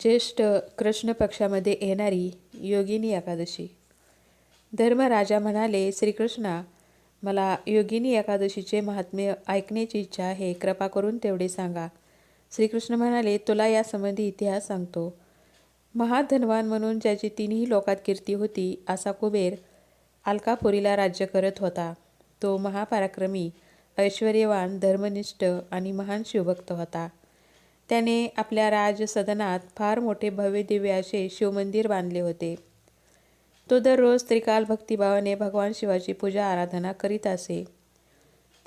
ज्येष्ठ कृष्ण पक्षामध्ये येणारी योगिनी एकादशी. धर्मराजा म्हणाले श्रीकृष्णा मला योगिनी एकादशीचे महात्म्य ऐकण्याची इच्छा आहे. कृपा करून तेवढे सांगा. श्रीकृष्ण म्हणाले तुला यासंबंधी इतिहास सांगतो. महाधनवान म्हणून ज्याची तिन्ही लोकात कीर्ती होती असा कुबेर अलकापुरीला राज्य करत होता. तो महापराक्रमी ऐश्वर्यवान धर्मनिष्ठ आणि महान शिवभक्त होता. त्याने आपल्या राजसदनात फार मोठे भव्य दिव्य असे शिवमंदिर बांधले होते. तो दररोज त्रिकाल भक्तिभावाने भगवान शिवाची पूजा आराधना करीत असे.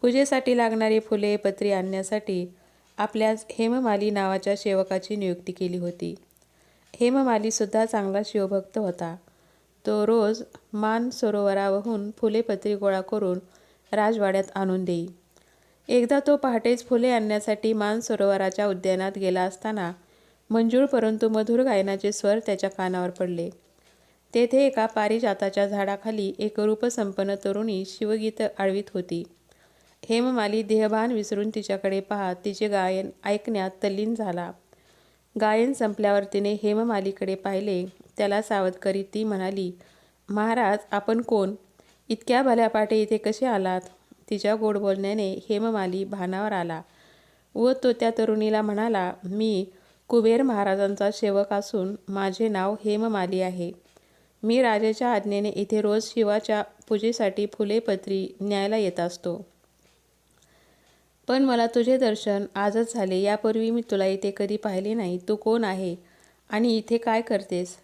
पूजेसाठी लागणारी फुले पत्री आणण्यासाठी आपल्याच हेममाली नावाच्या सेवकाची नियुक्ती केली होती. हेममालीसुद्धा चांगला शिवभक्त होता. तो रोज मान सरोवरावहून फुले पत्री गोळा करून राजवाड्यात आणून देई. एकदा तो पहाटेच फुले आणण्यासाठी मानसरोवराच्या उद्यानात गेला असताना मंजूळ परंतु मधुर गायनाचे स्वर त्याच्या कानावर पडले. तेथे एका पारिजाताच्या झाडाखाली एक रूपसंपन्न तरुणी शिवगीत आळवीत होती. हेममाली देहभान विसरून तिच्याकडे पाहत तिचे गायन ऐकण्यात तल्लीन झाला. गायन संपल्यावर तिने हेममालीकडे पाहिले. त्याला सावध करीत ती म्हणाली महाराज आपण कोण? इतक्या भल्यापाटे इथे कसे आलात? तिच्या गोड बोलण्याने हेममाली भानावर आला व तो त्या तरुणीला म्हणाला मी कुबेर महाराजांचा सेवक असून माझे नाव हेममाली आहे. मी राजाच्या आज्ञेने इथे रोज शिवाच्या पूजेसाठी फुले पत्री न्यायला येत असतो. पण मला तुझे दर्शन आजच झाले. यापूर्वी मी तुला इथे कधी पाहिले नाही. तू कोण आहे आणि इथे काय करतेस?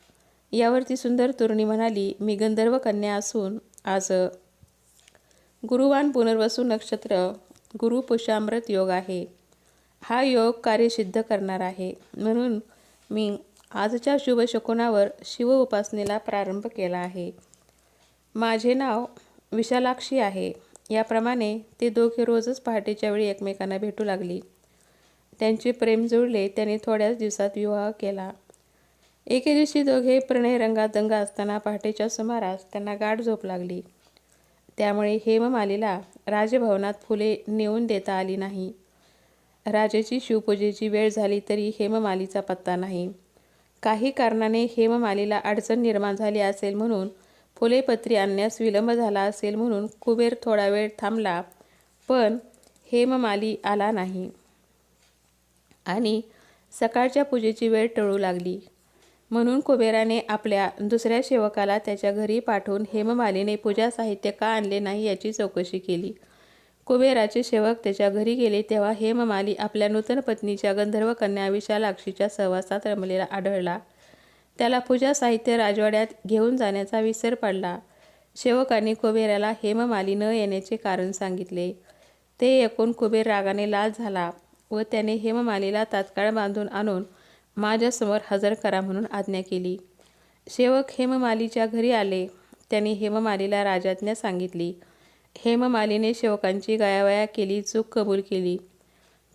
यावरती सुंदर तरुणी म्हणाली मी गंधर्व कन्या असून आज गुरुवान पुनर्वसू नक्षत्र गुरुपुषामृत योग आहे. हा योग कार्य सिद्ध करणार आहे. म्हणून मी आजच्या शुभ शकुनावर शिव उपासनेला प्रारंभ केला आहे. माझे नाव विशालाक्षी आहे. याप्रमाणे ते दोघे रोजच पहाटेच्या वेळी एकमेकांना भेटू लागली. त्यांचे प्रेम जुळले त्याने थोड्याच दिवसात विवाह केला. एके दिवशी दोघे प्रणय रंगात दंग असताना पहाटेच्या सुमारास त्यांना गाठ झोप लागली. त्यामुळे हेममालीला राजभवनात फुले नेऊन देता आली नाही. राजाची शिवपूजेची वेळ झाली तरी हेममालीचा पत्ता नाही. काही कारणाने हेममालीला अडचण निर्माण झाली असेल म्हणून फुलेपत्री आणण्यास विलंब झाला असेल म्हणून कुबेर थोडा वेळ थांबला पण हेममाली आला नाही. आणि सकाळच्या पूजेची वेळ टळू लागली. म्हणून कुबेराने आपल्या दुसऱ्या सेवकाला त्याच्या घरी पाठवून हेममालीने पूजा साहित्य का आणले नाही याची चौकशी केली. कुबेराचे सेवक त्याच्या घरी गेले तेव्हा हेममाली आपल्या नूतन पत्नीच्या गंधर्व कन्या विशालाक्षीच्या सहवासात रमलेला आढळला. त्याला पूजा साहित्य राजवाड्यात घेऊन जाण्याचा विसर पडला. सेवकांनी कुबेराला हेममाली न येण्याचे कारण सांगितले. ते ऐकून कुबेर रागाने लाल झाला व त्याने हेममालीला तात्काळ बांधून आणून माझ्यासमोर हजर करा म्हणून आज्ञा केली. सेवक हेममालीच्या घरी आले. त्यांनी हेममालीला राजाज्ञा सांगितली. हेममालीने सेवकांची गायावाया केली चूक कबूल केली.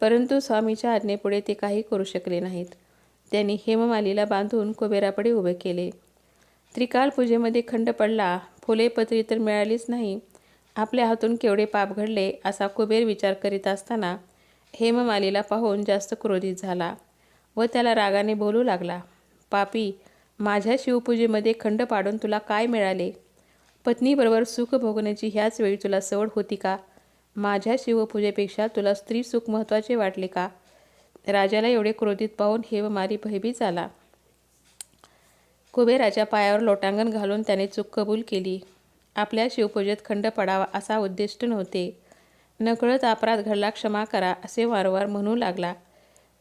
परंतु स्वामीच्या आज्ञेपुढे ते काही करू शकले नाहीत. त्यांनी हेममालीला बांधून कुबेरापुढे उभे केले. त्रिकाल पूजेमध्ये खंड पडला. फुले पत्री तर मिळालीच नाही. आपल्या हातून केवढे पाप घडले असा कुबेर विचार करीत असताना हेममालीला पाहून जास्त क्रोधित झाला. व त्याला रागाने बोलू लागला. पापी माझ्या शिवपूजेमध्ये खंड पाडून तुला काय मिळाले? पत्नीबरोबर सुख भोगण्याची ह्याच वेळी तुला सवड होती का? माझ्या शिवपूजेपेक्षा तुला स्त्री सुख महत्त्वाचे वाटले का राजाला एवढे क्रोधित पाहून हेममाली भयभीत झाला. कुबेराच्या पायावर लोटांगण घालून त्याने चूक कबूल केली. आपल्या शिवपूजेत खंड पडावा असा उद्दिष्ट नव्हते. नकळत अपराध घडला क्षमा करा असे वारंवार म्हणू लागला.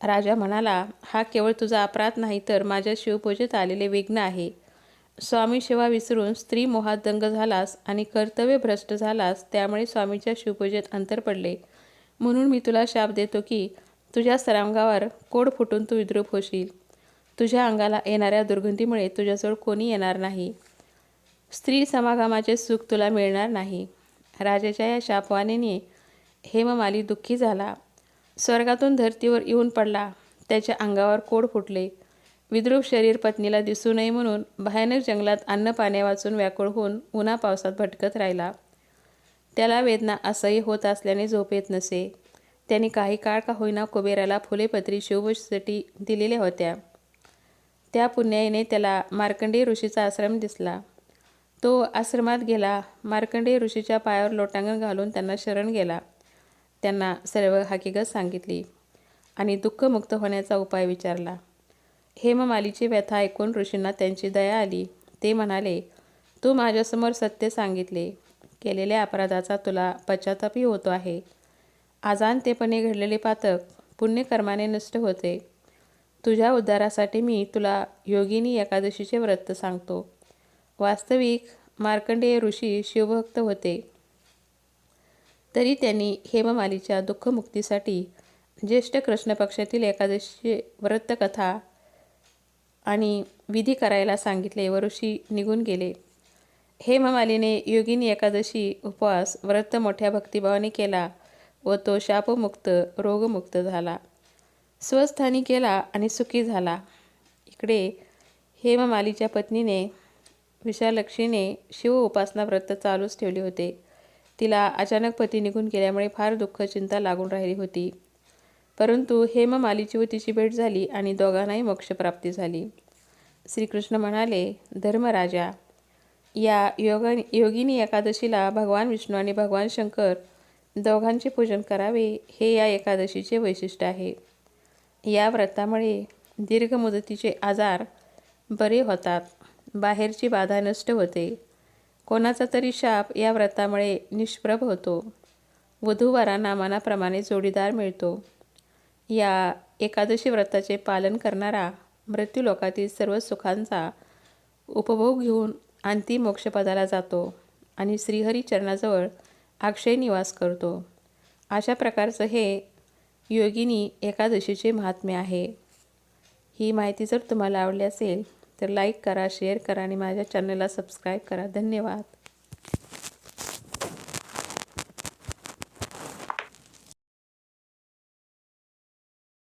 राजा म्हणाला हा केवळ तुझा अपराध नाही तर माझ्या शिवपूजेत आलेले विघ्न आहे. स्वामी शिवा विसरून स्त्री मोहात दंग झालास आणि कर्तव्य भ्रष्ट झालास त्यामुळे स्वामीच्या शिवपूजेत अंतर पडले. म्हणून मी तुला शाप देतो की तुझ्या सरांगावर कोड फुटून तू विद्रूप होशील. तुझ्या अंगाला येणाऱ्या दुर्गंधीमुळे तुझ्याजवळ कोणी येणार नाही. स्त्री समागमाचे सुख तुला मिळणार नाही. राजाच्या या शापवाणीने हेममाली दुःखी झाला. स्वर्गातून धर्तीवर येऊन पडला. त्याच्या अंगावर कोड फुटले. विद्रूप शरीर पत्नीला दिसू नये म्हणून भयानक जंगलात अन्न पाण्या वाचून व्याकुळ होऊन उन्हा पावसात भटकत राहिला. त्याला वेदना असह्य होत असल्याने झोप येत नसे. त्याने काही काळ का होईना कुबेराला फुलेपत्री शिवभूषेसाठी दिलेल्या होत्या. त्या पुण्याईने त्याला मार्कंडे ऋषीचा आश्रम दिसला. तो आश्रमात गेला. मार्कंडे ऋषीच्या पायावर लोटांगण घालून त्यांना शरण गेला. त्यांना सर्व हकीकत सांगितली आणि दुःखमुक्त होण्याचा उपाय विचारला. हेममालीची व्यथा ऐकून ऋषींना त्यांची दया आली. ते म्हणाले तू माझ्यासमोर सत्य सांगितले. केलेल्या अपराधाचा तुला पश्चातापही होतो आहे. आजानतेपणे घडलेले पातक पुण्यकर्माने नष्ट होते. तुझ्या उद्धारासाठी मी तुला योगिनी एकादशीचे व्रत सांगतो. वास्तविक मार्कंडेय ऋषी शिवभक्त होते. तरी त्यांनी हेममालीच्या दुःखमुक्तीसाठी ज्येष्ठ कृष्ण पक्षातील एकादशी व्रतकथा आणि विधी करायला सांगितले. व ऋषी निघून गेले. हेममालीने योगिनी एकादशी उपवास व्रत मोठ्या भक्तिभावाने केला व तो शापमुक्त रोगमुक्त झाला. स्वस्थानी केला आणि सुखी झाला. इकडे हेममालीच्या पत्नीने विशालक्षीने शिव उपासना व्रत चालूच ठेवले होते. तिला अचानक पती निघून गेल्यामुळे फार दुःख चिंता लागून राहिली होती. परंतु हेममालीची व तिची भेट झाली आणि दोघांनाही मोक्षप्राप्ती झाली. श्रीकृष्ण म्हणाले धर्मराजा या योगा योगिनी एकादशीला भगवान विष्णू आणि भगवान शंकर दोघांचे पूजन करावे हे या एकादशीचे वैशिष्ट्य आहे. या व्रतामुळे दीर्घ मुदतीचे आजार बरे होतात. बाहेरची बाधा नष्ट होते. कोणाचा तरी शाप या व्रतामुळे निष्प्रभ होतो. वधूवरांना मनाप्रमाणे जोडीदार मिळतो. या एकादशी व्रताचे पालन करणारा मृत्यूलोकातील सर्व सुखांचा उपभोग घेऊन अंतिम मोक्षपदाला जातो आणि श्रीहरी चरणाजवळ अक्षय निवास करतो. अशा प्रकारचं हे योगिनी एकादशीचे महात्म्य आहे. ही माहिती जर तुम्हाला आवडली असेल तर लाईक करा शेअर करा आणि माझ्या चॅनलला सबस्क्राईब करा. धन्यवाद.